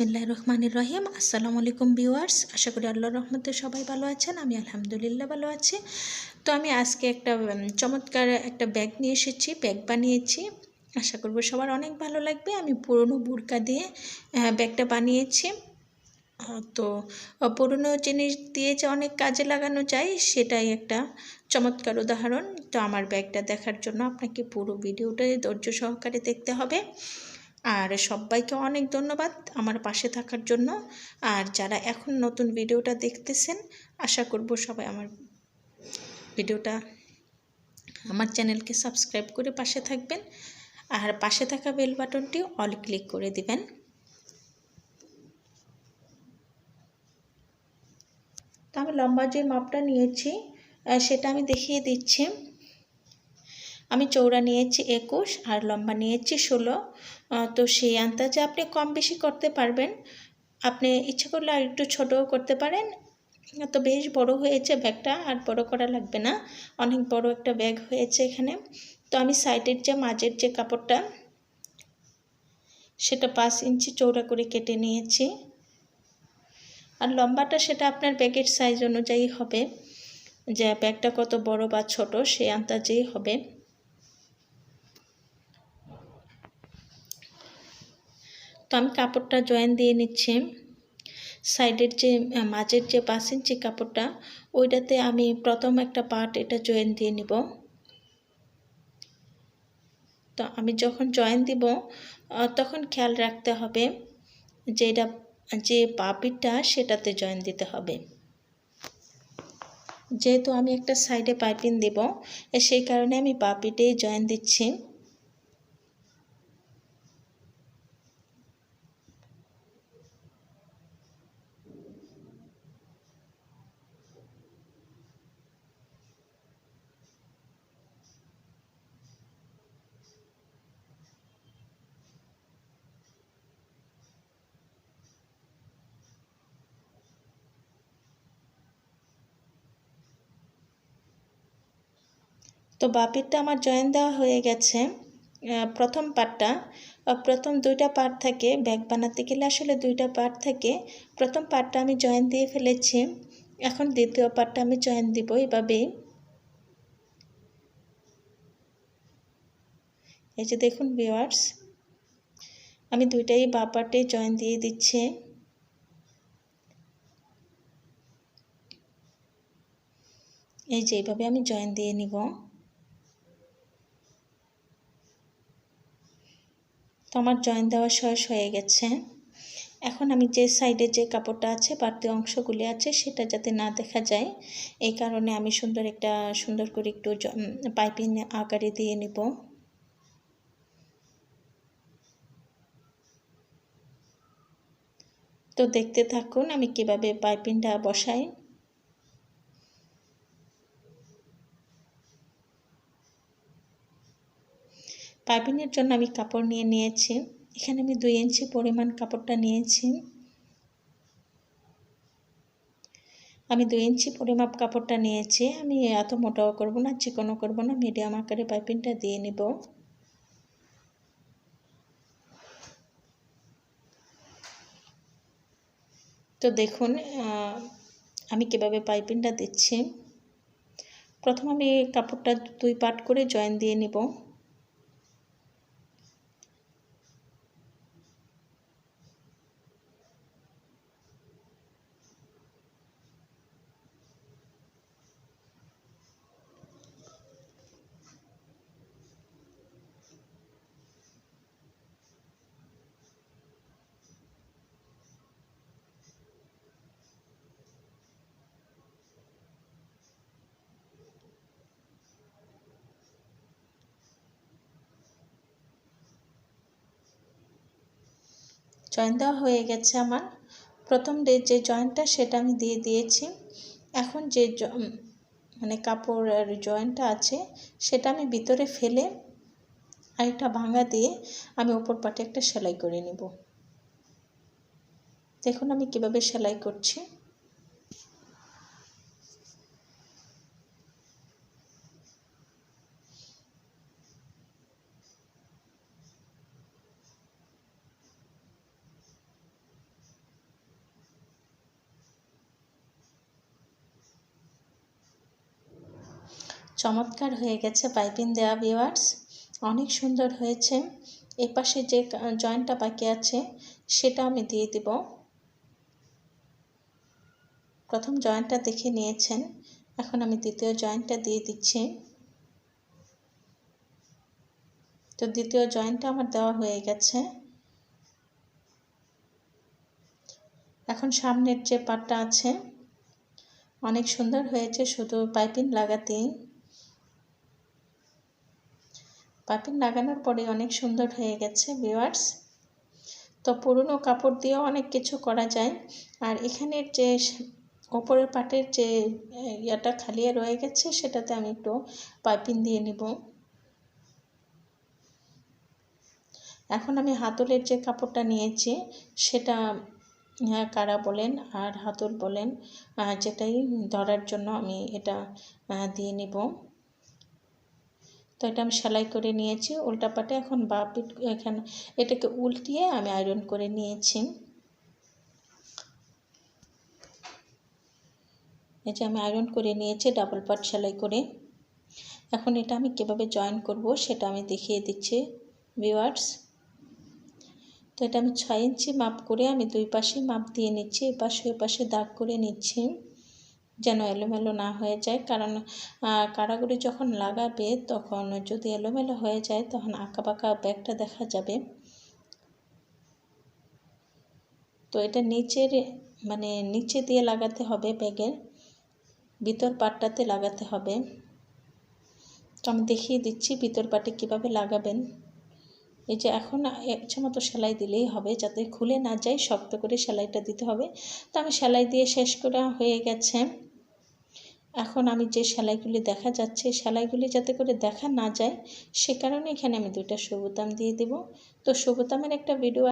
বিসমিল্লাহ রহমানির রহিম। আসসালামু আলাইকুম ভিউয়ার্স, আশা করি আল্লাহর রহমতে সবাই ভালো আছেন, আমি আলহামদুলিল্লাহ ভালো আছি। তো আমি আজকে একটা চমৎকার একটা ব্যাগ নিয়ে এসেছি, ব্যাগ বানিয়েছি। আশা করব সবার অনেক ভালো লাগবে। আমি পুরনো বুরকা দিয়ে ব্যাগটা বানিয়েছি। তো পুরনো জিনিস দিয়ে যে অনেক কাজে লাগানো যায়, সেটাই একটা চমৎকার উদাহরণ। তো আমার ব্যাগটা দেখার জন্য আপনাকে পুরো ভিডিওটাই ধৈর্য সহকারে দেখতে হবে। আর সবাইকে অনেক ধন্যবাদ আমার পাশে থাকার জন্য। আর যারা এখন নতুন ভিডিওটা দেখতেছেন, আশা করব সবাই আমার ভিডিওটা আমার চ্যানেলকে সাবস্ক্রাইব করে পাশে থাকবেন। আর পাশে থাকা বেল বাটনটি অল ক্লিক করে দিবেন। তো আমি লম্বা যে মাপটা নিয়েছি সেটা আমি দেখিয়ে দিচ্ছি। আমি চৌড়া নিয়েছি একুশ আর লম্বা নিয়েছি ষোলো। তো সেই আন্দাজে আপনি কম বেশি করতে পারবেন। আপনি ইচ্ছে করলে আর একটু ছোটও করতে পারেন। তো বেশ বড় হয়েছে ব্যাগটা, আর বড় করা লাগবে না। অনেক বড় একটা ব্যাগ হয়েছে এখানে। তো আমি সাইডের যে মাঝের যে কাপড়টা, সেটা পাঁচ ইঞ্চি চৌড়া করে কেটে নিয়েছি। আর লম্বাটা সেটা আপনার ব্যাগের সাইজ অনুযায়ী হবে। যে ব্যাগটা কত বড় বা ছোট সে আন্দাজেই হবে। তো আমি কাপড়টা জয়েন দিয়ে নিচ্ছি। সাইডের যে মাঝের যে পাঁচ ইঞ্চি কাপড়টা, ওইটাতে আমি প্রথম একটা পার্ট এটা জয়েন দিয়ে নিব। তো আমি যখন জয়েন দিব তখন খেয়াল রাখতে হবে যে এটা, যে পাপিটা সেটাতে জয়েন দিতে হবে। যেহেতু আমি একটা সাইডে পাইপিং দেব সেই কারণে আমি পাপিটেই জয়েন দিচ্ছি। তো বাপিরটা আমার জয়েন দেওয়া হয়ে গেছে। প্রথম পার্টটা প্রথম দুইটা পার্ট থাকে, ব্যাগ বানাতে গেলে আসলে দুইটা পার্ট থাকে। প্রথম পার্টটা আমি জয়েন দিয়ে ফেলেছি। এখন দ্বিতীয় পার্টটা আমি জয়েন দিব এভাবেই। এই যে দেখুন ভিওয়ার্স আমি দুইটাই বা পার্টে জয়েন দিয়ে দিচ্ছি। এই যে এইভাবে আমি জয়েন দিয়ে নিব। তো আমার জয়েন দেওয়া শেষ হয়ে গেছে। এখন আমি যে সাইডে যে কাপড়টা আছে, বাড়তি অংশগুলি আছে, সেটা যাতে না দেখা যায়, এই কারণে আমি সুন্দর একটা, সুন্দর করে একটু পাইপিং আকারে দিয়ে নিব। তো দেখতে থাকুন আমি কীভাবে পাইপিংটা বসাই। পাইপিংয়ের জন্য আমি কাপড় নিয়ে নিয়েছি। এখানে আমি দুই ইঞ্চি পরিমাণ কাপড়টা নিয়েছি। আমি দুই ইঞ্চি পরিমাপ কাপড়টা নিয়েছি। আমি এত মোটাও করব না, চিকনও করব না, মিডিয়াম আকারে পাইপিংটা দিয়ে নেব। তো দেখুন আমি কীভাবে পাইপিংটা দিচ্ছি। প্রথম আমি কাপড়টা দুই পার্ট করে জয়েন দিয়ে নিব। জয়েন দেওয়া হয়ে গেছে আমার। প্রথম ডে যে জয়েন্টটা সেটা আমি দিয়ে দিয়েছি। এখন যে মানে কাপড়ের জয়েন্টটা আছে, সেটা আমি ভিতরে ফেলে আরেকটা ভাঙা দিয়ে আমি ওপর পাটে একটা সেলাই করে নেব। দেখুন আমি কীভাবে সেলাই করছি। চমৎকার হয়ে গেছে পাইপিং দেওয়া ভিওয়ার্স অনেক সুন্দর হয়েছে। এপাশে যে জয়েন্টটা বাকি আছে, সেটা আমি দিয়ে দিব। প্রথম জয়েন্টটা দেখে নিয়েছেন। এখন আমি দ্বিতীয় জয়েন্টটা দিয়ে দিচ্ছি। তো দ্বিতীয় জয়েন্টটা আমার দেওয়া হয়ে গেছে। এখন সামনের যে পাটটা আছে, অনেক সুন্দর হয়েছে, শুধু পাইপিং লাগাতেই। পাইপিং লাগানোর পরে অনেক সুন্দর হয়ে গেছে ভিওয়ার্স তো পুরনো কাপড় দিয়েও অনেক কিছু করা যায়। আর এখানের যে ওপরের পাটের যে ইয়াটা খালিয়ে রয়ে গেছে, সেটাতে আমি একটু পাইপিং দিয়ে নিব। এখন আমি হাতলের যে কাপড়টা নিয়েছি, সেটা কারা বলেন আর হাতল বলেন যেটাই ধরার জন্য আমি এটা দিয়ে নিব। তো এটা আমি সেলাই করে নিয়েছি উল্টা পাটে এখন বা পিট, এখানে, এটাকে উল্টিয়ে আমি আয়রন করে নিয়েছি। এই যে আমি আয়রন করে নিয়েছি ডাবল পাট সেলাই করে। এখন এটা আমি কীভাবে জয়েন করব সেটা আমি দেখিয়ে দিচ্ছি ভিওয়ার্স তো এটা আমি ছয় ইঞ্চি মাপ করে আমি দুই পাশে মাপ দিয়ে নিচ্ছি, এপাশে পাশে দাগ করে নিচ্ছি। যেন এলোমেলো না হয়ে যায়। কারণ কারাগুড়ি যখন লাগাবে, তখন যদি এলোমেলো হয়ে যায়, তখন আঁকা বাঁকা ব্যাগটা দেখা যাবে। তো এটা নিচের মানে নিচে দিয়ে লাগাতে হবে ব্যাগের, ভিতর পাটটাতে লাগাতে হবে। তো আমি দেখিয়ে দিচ্ছি ভিতর পাটে কীভাবে লাগাবেন। এই যে এখন, ইচ্ছা মতো সেলাই দিলেই হবে। যাতে খুলে না যায়, শক্ত করে সেলাইটা দিতে হবে। তো আমি সেলাই দিয়ে শেষ করা হয়ে গেছে। এখন আমি যে সেলাইগুলি দেখা যাচ্ছে, সেলাইগুলি যাতে করে দেখা না যায়, সে কারণে এখানে আমি দুইটা সবুতাম দিয়ে দেব। তো সবুতামের একটা ভিডিও